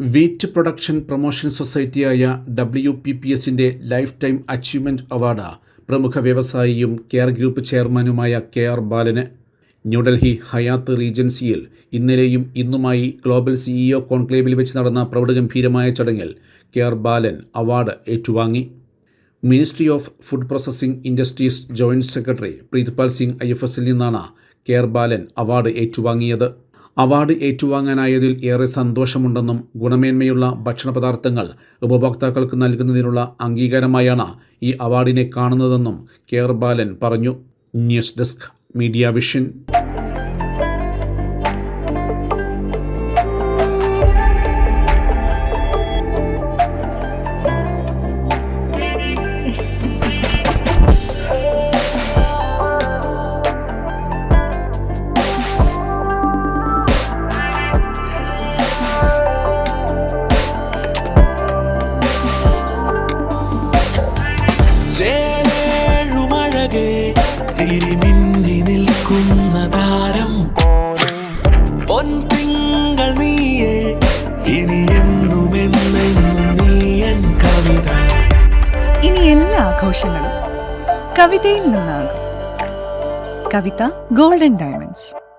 Wheat production promotion സൊസൈറ്റിയായ W P P എസിന്റെ life time achievement award പ്രമുഖ വ്യവസായിയും കെയർ ഗ്രൂപ്പ് ചെയർമാനുമായ കെ ആർ ബാലന് ന്യൂഡൽഹി ഹയാത്ത് റീജൻസിയിൽ ഇന്നലെയും ഇന്നുമായി ഗ്ലോബൽ സിഇഒ കോൺക്ലേവിൽ വെച്ച് നടന്ന പ്രൗഢഗംഭീരമായ ചടങ്ങിൽ കെ ആർ ബാലൻ അവാർഡ് ഏറ്റുവാങ്ങി. Ministry of food processing industries joint secretary Preetpal Singh I F എസിൽ നിന്നാണ് കെ ആർ ബാലൻ അവാർഡ് ഏറ്റുവാങ്ങിയത്. അവാർഡ് ഏറ്റുവാങ്ങാനായതിൽ ഏറെ സന്തോഷമുണ്ടെന്നും ഗുണമേന്മയുള്ള ഭക്ഷണ പദാർത്ഥങ്ങൾ ഉപഭോക്താക്കൾക്ക് നൽകുന്നതിനുള്ള അംഗീകാരമായാണ് ഈ അവാർഡിനെ കാണുന്നതെന്നും കെ ബാലൻ പറഞ്ഞു. News desk media vision. നിൽക്കുന്ന കവിത. ആഘോഷങ്ങളും കവിതയിൽ നിന്നാകും. Kavitha golden diamonds.